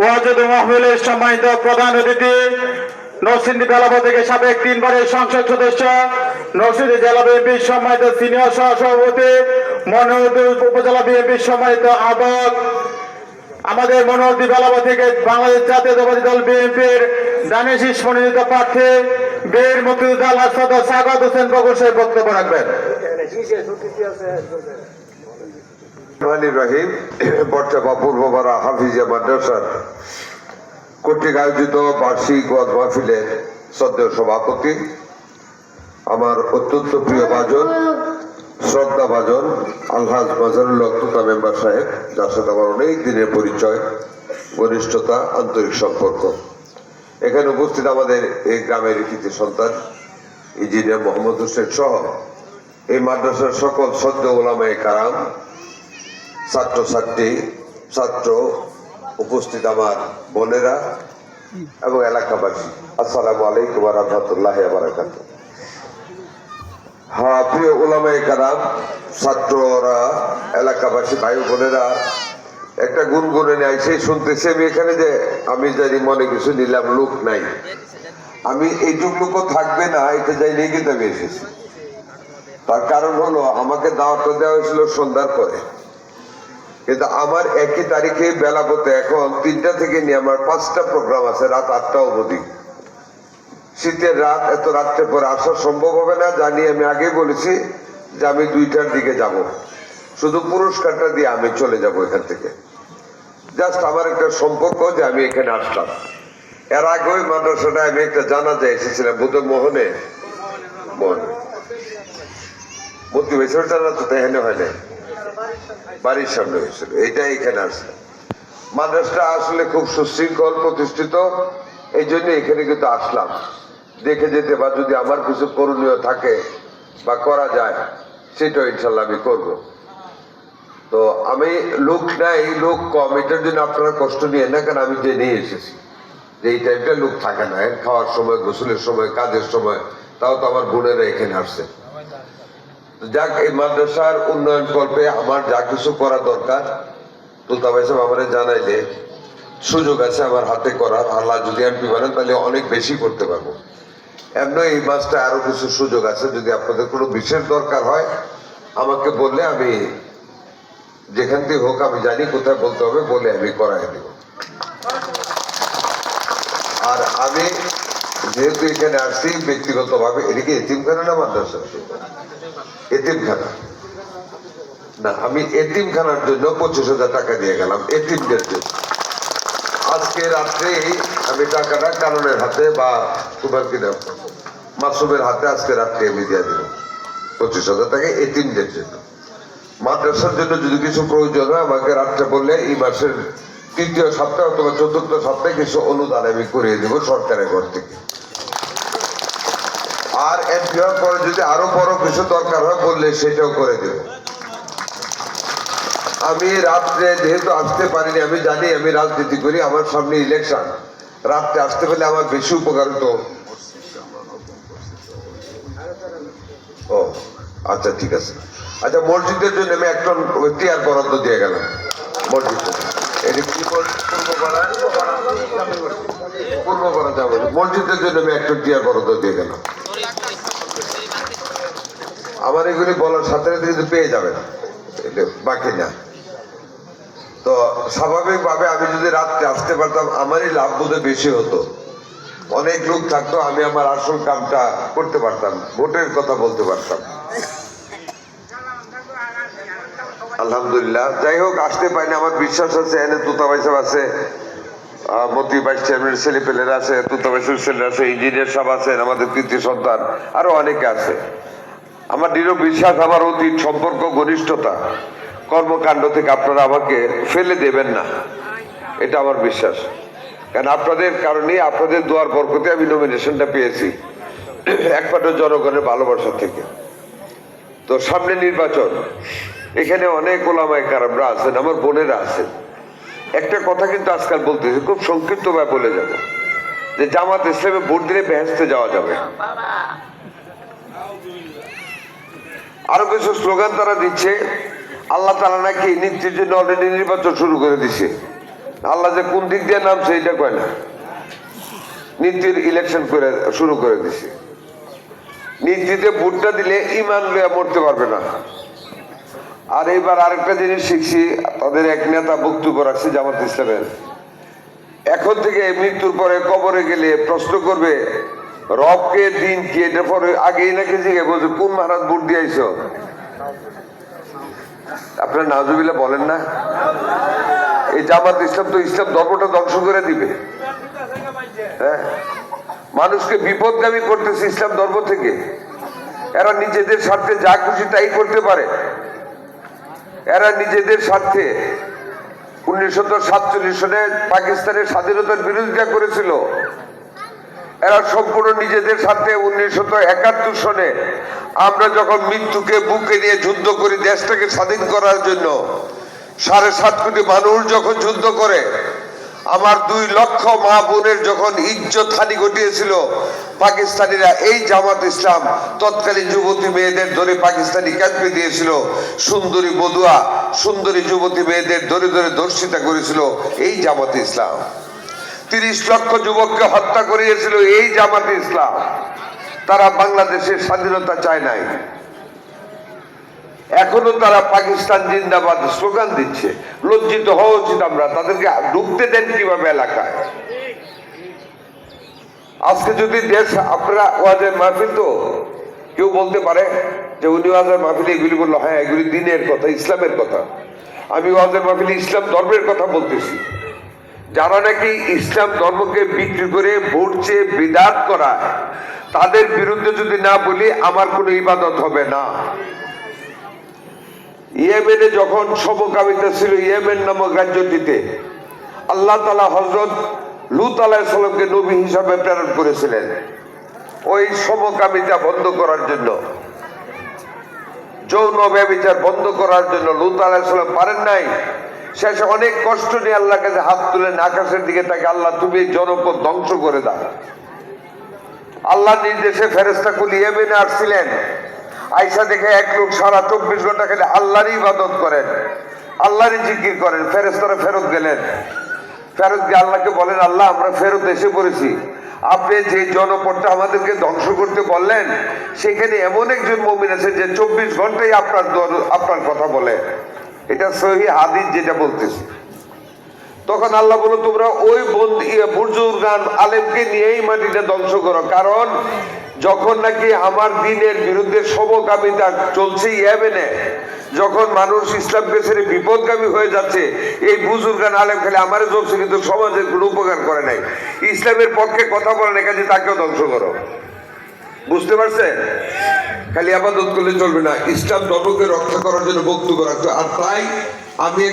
ওয়াজুদ মাহফিলের সম্মানিত প্রধান অতিথি, নরসিংদী বেলাব থেকে সাবেক তিনবারের সংসদ সদস্য, নরসিংদী জেলা বিএনপির সম্মানিত সিনিয়র সহ সভাপতি মনোহরদী উপজেলা বিএনপির সম্মানিত আহ্বায়ক, আমাদের মনোহরদী বেলাব থেকে বাংলাদেশ জাতীয়তাবাদী দল বিএনপির দানিশ মনোনীত প্রার্থী, বীর মুক্তিযোদ্ধা সাগাত হোসেন বগুর সাহেব বক্তব্য রাখবেন। রহমানির রহিম বর্তমা পূর্বপাড়া হাফিজিয়া মাদ্রাসার কর্তৃক আয়োজিত বার্ষিক ওয়াজ মাহফিলের শ্রদ্ধেয় সভাপতি, আমার অত্যন্ত প্রিয় বাজন শ্রদ্ধা বাজন আলহাজ মাজারুল অক্তুতা মেম্বার সাহেব, যার সাথে আমার অনেক দিনের পরিচয়, ঘনিষ্ঠতা, আন্তরিক সম্পর্ক। এখানে উপস্থিত আমাদের এই গ্রামের কৃতি সন্তান, ইঞ্জিনিয়ার মোহাম্মদ হোসেন সহ এই মাদ্রাসার সকল সদ্য ওলামায় কারাম ছাত্রছাত্রী, ছাত্র উপস্থিত আমার বোনেরা এবং এলাকাবাসী। আসসালামু আলাইকুম রহমতুল্লাহ বারাকাত হ্যাঁ প্রিয় ওলামায়ে কারাম, ছাত্ররা, এলাকাবাসী, ভাই বোনেরা, একটা গুনগুনে নেয় সেই শুনতেছি, আমি এখানে যে, আমি জানি মনে কিছু নিলাম, লোক নাই। আমি এইটুক লোকও থাকবে না, এটা যাই নিয়ে কিন্তু আমি এসেছি। তার কারণ হলো, আমাকে দাওয়াতটা দেওয়া হয়েছিল সন্ধ্যার পরে। কিন্তু আমার একই তারিখে বেলা করতে এখন তিনটা থেকে নিয়ে আমার পাঁচটা প্রোগ্রাম আছে, রাত আটটা অবধি। শীতের রাত, এত রাত্রে পরে আসা সম্ভব হবে না জানি আমি আগে বলেছি যে আমি দুইটার দিকে যাব। শুধু পুরস্কারটা দিয়ে আমি চলে যাব এখান থেকে। জাস্ট আমার একটা সম্পর্ক যে আমি এখানে আসলাম। এর আগে ওই মাদ্রাসাটায় আমি একটা জানা জানাজা এসেছিলাম, বুধ মোহনে। মোহনে। মূর্তি বেসর জানা তো এখানে হয় না বাড়ির সামনে হয়েছিল এইটা এখানে আসলে মাদ্রাসটা আসলে খুব সুশৃঙ্খল প্রতিষ্ঠিত, এই জন্য এখানে কিন্তু আসলাম। দেখে যেতে বা যদি আমার কিছু করণীয় থাকে বা করা যায়, সেটাও ইনশাল্লাহ আমি করব। তো আমি লোক নাই, লোক কম, এটার জন্য আপনারা কষ্ট নিয়ে না, কারণ আমি যে নিয়ে এসেছি যে এই টাইপটা লোক থাকে না। খাওয়ার সময়, গোসলের সময়, কাজের সময়, তাও তো আমার বোনেরা এখানে আসছে। যাক, এই মাদ্রাসার উন্নয়ন কল্পে আমার যা কিছু করা দরকার, তুলতা ভাই সাহেব আমাদের জানাইলে, সুযোগ আছে আমার হাতে করার, আল্লাহ যদি এমপি বলেন তাহলে অনেক বেশি করতে পারব। এমন এই মাসটা আরও কিছু সুযোগ আছে, যদি আপনাদের কোনো বিশেষ দরকার হয়, আমাকে বললে আমি যেখান থেকে হোক, আমি জানি কোথায় বলতে হবে, বলে আমি করাই দেব। আর আমি যেহেতু এখানে আসছি, ব্যক্তিগতভাবে এদিকে এতিমখানা না মাদ্রাসা? এতিমখানা। না, আমি এতিমখানার জন্য পঁচিশ হাজার টাকা দিয়ে গেলাম, এতিমদের জন্য। আজকে রাত্রে আমি টাকাটা কারণের হাতে বা তোমার কি নাম মাসুমের হাতে আজকে রাত্রে আমি দিয়ে দেব। পঁচিশ হাজার টাকা এতিমদের জন্য। মাদ্রাসার জন্য যদি কিছু প্রয়োজন হয়, আমাকে রাত্রে বললে এই মাসের তৃতীয় সপ্তাহ অথবা চতুর্থ সপ্তাহে কিছু অনুদান আমি করিয়ে দেবো সরকারের ঘর থেকে। আর এমপি পরে যদি আরও বড় কিছু দরকার হয় বললে সেটাও করে দেব। আমি রাত্রে যেহেতু আসতে পারিনি, আমি জানি আমি রাজনীতি করি, আমার সামনে ইলেকশন রাত্রে আসতে পারলে আমার বেশি উপকার হতো। ও আচ্ছা ঠিক আছে। আচ্ছা মসজিদের জন্য আমি একটা টিয়ার বরাদ্দ দিয়ে গেলাম। মসজিদে। মসজিদের জন্য আমি একটা টিয়ার বরাদ্দ দিয়ে গেলাম। আমার এগুলি বলার সাথে সাথে কিন্তু পেয়ে যাবেন বাকি না। তো স্বাভাবিকভাবে আমি যদি রাত্রে আসতে পারতাম, আমারই লাভ বোধহয় বেশি হতো। অনেক লোক থাকতো, আমি আমার আসল কামটা করতে পারতাম, ভোটের কথা বলতে পারতাম। আলহামদুলিল্লাহ। যাই হোক, আসতে পারিনি। আমার বিশ্বাস আছে, এনে তুতা সাহেব আছে মন্ত্রী ভাইস চেয়ারম্যান ছেলে পেলেরা আছে তুতা ভাইসের ছেলেরা আছে, ইঞ্জিনিয়ার সাহেব আছেন, আমাদের কৃতি সন্তান, আরও অনেকে আছে। আমার দৃঢ় বিশ্বাস, আমার অতীত সম্পর্ক, ঘনিষ্ঠতা, কর্মকাণ্ড থেকে আপনারা আমাকে ফেলে দেবেন না। এটা আমার বিশ্বাস। কারণ আপনাদের কারণে আপনাদের দোয়ার বরকতে আমি নমিনেশনটা পেয়েছি। একমাত্র জনগণের ভালোবাসা থেকে। তো সামনে নির্বাচন। এখানে অনেক ওলামায় কারামরা আছেন, আমার বোনেরা আছেন। একটা কথা কিন্তু আজকাল বলতেছি, খুব সংক্ষিপ্তভাবে বলে যাব। যে জামাত ইসলামে ভোট দিলে বেহেস্তে যাওয়া যাবে। আরও কিছু স্লোগান তারা দিচ্ছে। আল্লাহ তালা নাকি নিত্যের জন্য অলরেডি নির্বাচন শুরু করে দিছে। আল্লাহ যে কোন দিক দিয়ে নামছে এটা কয় না। নীতির ইলেকশন করে, শুরু করে দিছে। নীতিতে ভোটটা দিলে ইমান লইয়া মরতে পারবে না। আর এইবার আরেকটা জিনিস শিখছি, তাদের এক নেতা বক্তব্য রাখছে জামাত ইসলামের। এখন থেকে মৃত্যুর পরে কবরে গেলে প্রশ্ন করবে রবকে দিন কি পরে নাকি বলছে কোন মহারাজ ভোট আপনার নাজুবিল্লা বলেন না। এই জামাত ইসলাম তো ইসলাম ধর্মটা ধ্বংস করে দিবে। হ্যাঁ? মানুষকে বিপদগামী করতেছে ইসলাম ধর্ম থেকে। এরা নিজেদের স্বার্থে যা খুশি তাই করতে পারে। এরা নিজেদের স্বার্থে উনিশশো সাতচল্লিশ সনে পাকিস্তানের স্বাধীনতার বিরোধিতা করেছিল। এরা সম্পূর্ণ নিজেদের সাথে উনিশশো একাত্তর সনে। আমরা যখন মৃত্যুকে বুকে নিয়ে যুদ্ধ করি দেশটাকে স্বাধীন করার জন্য, সাড়ে সাত কোটি মানুষ যখন যুদ্ধ করে, আমার দুই লক্ষ মা বোনের যখন ইজ্জত হানি ঘটিয়েছিল পাকিস্তানিরা, এই জামাত ইসলাম তৎকালীন যুবতী মেয়েদের ধরে পাকিস্তানি ক্যাম্পে দিয়েছিল, সুন্দরী বদুয়া, সুন্দরী যুবতী মেয়েদের ধরে ধরে ধর্ষিতা করেছিল এই জামাত ইসলাম। তিরিশ লক্ষ যুবককে হত্যা করিয়েছিল এই জামাত ইসলাম। তারা বাংলাদেশের স্বাধীনতা চায় নাই। এখনও তারা পাকিস্তান জিন্দাবাদ স্লোগান দিচ্ছে। লজ্জিত হওয়া উচিত আমরা, তাদেরকে ঢুকতে দেন কীভাবে এলাকায়? আজকে যদি দেশ আপনারা ওয়াজের মাহফিল তো কেউ বলতে পারে যে উনি ওয়াজের মাহফিলে এগুলি বলল হ্যাঁ এগুলি দিনের কথা, ইসলামের কথা। আমি ওয়াজের মাহফিলে ইসলাম ধর্মের কথা বলতেছি। যারা নাকি ইসলাম ধর্মকে বিক্রি করে ভোট চেয়ে বিদাত করায়, তাদের বিরুদ্ধে যদি না বলি, আমার কোনো ইবাদত হবে না। ইয়েমেনে যখন সমকামিতা ছিল, ইয়েমেন নামক রাজ্যটিতে আল্লাহ তালা হজরত লুত আলাহিসাল্লামকে নবী হিসাবে প্রেরণ করেছিলেন। ওই সমকামিতা বন্ধ করার জন্য, যৌন ব্যবচার বন্ধ করার জন্য লুত আলাহিসাল্লাম পারেন নাই। শেষে অনেক কষ্ট নিয়ে আল্লাহ কাছে হাত তুলেন আকাশের দিকে তাকে আল্লাহ তুমি জনপদ ধ্বংস করে দাও। আল্লাহ নির্দেশে ফেরেস্তা কুলি ইয়েমেনে আসছিলেন। আইসা দেখে এক লোক সারা চব্বিশ ঘণ্টা খেলে আল্লাহরই ইবাদত করেন, আল্লাহরই জিকির করেন ফেরেস্তারা ফেরত গেলেন। ফেরত গিয়ে আল্লাহকে বলেন, আল্লাহ, আমরা ফেরত এসে পড়েছি। আপনি যে জনপদটা আমাদেরকে ধ্বংস করতে বললেন, সেখানে এমন একজন মমিন আছে যে চব্বিশ ঘন্টাই আপনার আপনার কথা বলে। এটা সহি হাদিস যেটা বলতেছি। তখন আল্লাহ বলো তোমরা ওই বন্দি বুর্জুগান আলেমকে নিয়েই মাটিটা ধ্বংস করো। কারণ যখন নাকি আমার দিনের বিরুদ্ধে সমকামিতা চলছে ইয়েমেনে, যখন মানুষ ইসলামকে ছেড়ে বিপদগামী হয়ে যাচ্ছে, এই বুজুর্গান আলেম খালি আমারও চলছে কিন্তু সমাজের কোনো উপকার করে নাই। ইসলামের পক্ষে কথা বলে না কাজে তাকেও ধ্বংস করো। বুঝতে পারছেন? খালি আবাদত করলে চলবে না। ইসলাম ধর্মকে রক্ষা করার জন্য বক্তব্য রাখতে আর তাই আমি